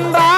นไร